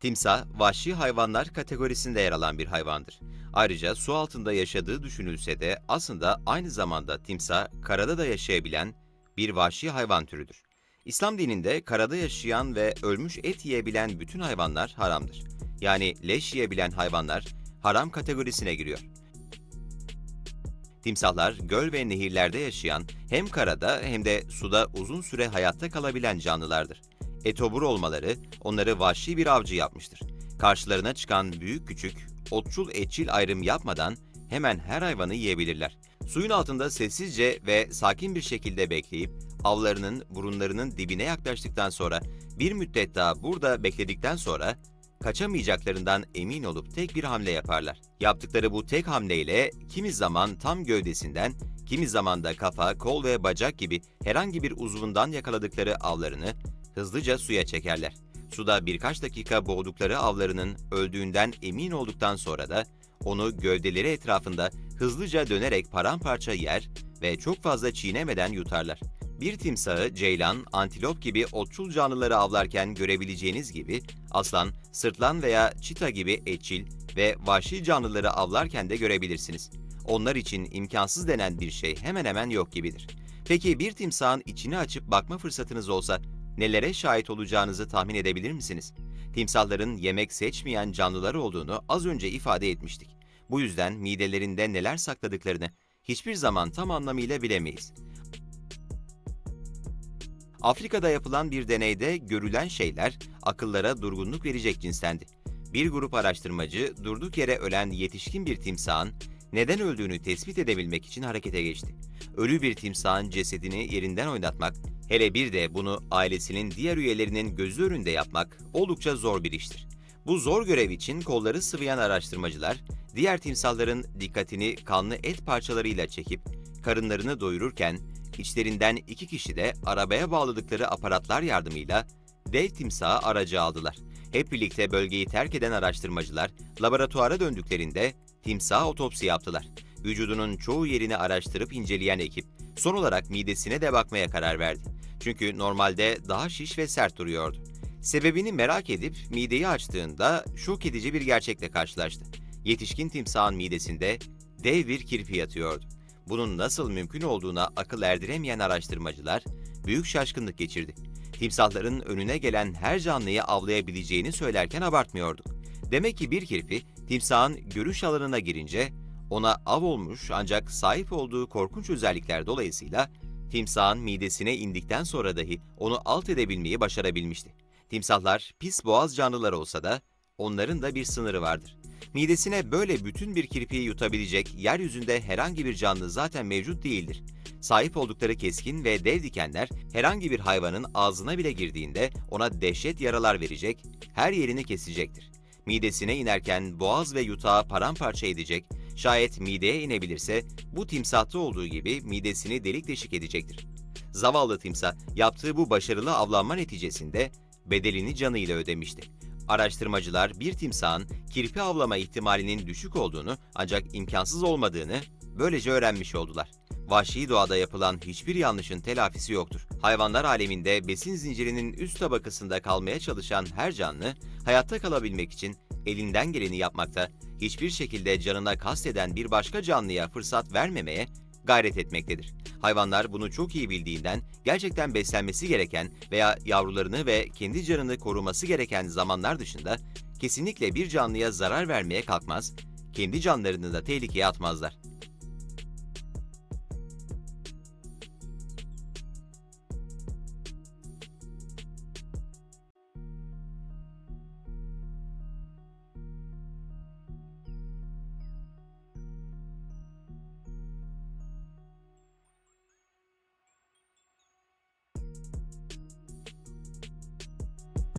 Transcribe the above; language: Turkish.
Timsah, vahşi hayvanlar kategorisinde yer alan bir hayvandır. Ayrıca su altında yaşadığı düşünülse de aslında aynı zamanda timsah karada da yaşayabilen bir vahşi hayvan türüdür. İslam dininde karada yaşayan ve ölmüş et yiyebilen bütün hayvanlar haramdır. Yani leş yiyebilen hayvanlar haram kategorisine giriyor. Timsahlar göl ve nehirlerde yaşayan hem karada hem de suda uzun süre hayatta kalabilen canlılardır. Etobur olmaları onları vahşi bir avcı yapmıştır. Karşılarına çıkan büyük küçük, otçul etçil ayrım yapmadan hemen her hayvanı yiyebilirler. Suyun altında sessizce ve sakin bir şekilde bekleyip avlarının burunlarının dibine yaklaştıktan sonra bir müddet daha burada bekledikten sonra kaçamayacaklarından emin olup tek bir hamle yaparlar. Yaptıkları bu tek hamleyle kimi zaman tam gövdesinden, kimi zaman da kafa, kol ve bacak gibi herhangi bir uzvundan yakaladıkları avlarını hızlıca suya çekerler. Suda birkaç dakika boğdukları avlarının öldüğünden emin olduktan sonra da onu gövdeleri etrafında hızlıca dönerek paramparça yer ve çok fazla çiğnemeden yutarlar. Bir timsahı, ceylan, antilop gibi otçul canlıları avlarken görebileceğiniz gibi aslan, sırtlan veya çita gibi etçil ve vahşi canlıları avlarken de görebilirsiniz. Onlar için imkansız denen bir şey hemen hemen yok gibidir. Peki bir timsahın içini açıp bakma fırsatınız olsa nelere şahit olacağınızı tahmin edebilir misiniz? Timsahların yemek seçmeyen canlılar olduğunu az önce ifade etmiştik. Bu yüzden midelerinde neler sakladıklarını hiçbir zaman tam anlamıyla bilemeyiz. Afrika'da yapılan bir deneyde görülen şeyler akıllara durgunluk verecek cinstendi. Bir grup araştırmacı durduk yere ölen yetişkin bir timsahın neden öldüğünü tespit edebilmek için harekete geçti. Ölü bir timsahın cesedini yerinden oynatmak, hele bir de bunu ailesinin diğer üyelerinin gözü önünde yapmak oldukça zor bir iştir. Bu zor görev için kolları sıvayan araştırmacılar, diğer timsahların dikkatini kanlı et parçalarıyla çekip karınlarını doyururken İçlerinden iki kişi de arabaya bağladıkları aparatlar yardımıyla dev timsahı aracı aldılar. Hep birlikte bölgeyi terk eden araştırmacılar laboratuvara döndüklerinde timsaha otopsi yaptılar. Vücudunun çoğu yerini araştırıp inceleyen ekip son olarak midesine de bakmaya karar verdi. Çünkü normalde daha şiş ve sert duruyordu. Sebebini merak edip mideyi açtığında şok edici bir gerçekle karşılaştı. Yetişkin timsahın midesinde dev bir kirpi yatıyordu. Bunun nasıl mümkün olduğuna akıl erdiremeyen araştırmacılar büyük şaşkınlık geçirdi. Timsahların önüne gelen her canlıyı avlayabileceğini söylerken abartmıyorduk. Demek ki bir kirpi timsahın görüş alanına girince ona av olmuş ancak sahip olduğu korkunç özellikler dolayısıyla timsahın midesine indikten sonra dahi onu alt edebilmeyi başarabilmişti. Timsahlar pis boğaz canlılar olsa da onların da bir sınırı vardır. Midesine böyle bütün bir kirpiyi yutabilecek yeryüzünde herhangi bir canlı zaten mevcut değildir. Sahip oldukları keskin ve dev dikenler herhangi bir hayvanın ağzına bile girdiğinde ona dehşet yaralar verecek, her yerini kesecektir. Midesine inerken boğaz ve yutağı paramparça edecek, şayet mideye inebilirse bu timsahta olduğu gibi midesini delik deşik edecektir. Zavallı timsah yaptığı bu başarılı avlanma neticesinde bedelini canıyla ödemişti. Araştırmacılar bir timsahın kirpi avlama ihtimalinin düşük olduğunu ancak imkansız olmadığını böylece öğrenmiş oldular. Vahşi doğada yapılan hiçbir yanlışın telafisi yoktur. Hayvanlar aleminde besin zincirinin üst tabakasında kalmaya çalışan her canlı, hayatta kalabilmek için elinden geleni yapmakta, hiçbir şekilde canına kasteden bir başka canlıya fırsat vermemeye gayret etmektedir. Hayvanlar bunu çok iyi bildiğinden gerçekten beslenmesi gereken veya yavrularını ve kendi canını koruması gereken zamanlar dışında kesinlikle bir canlıya zarar vermeye kalkmaz, kendi canlarını da tehlikeye atmazlar.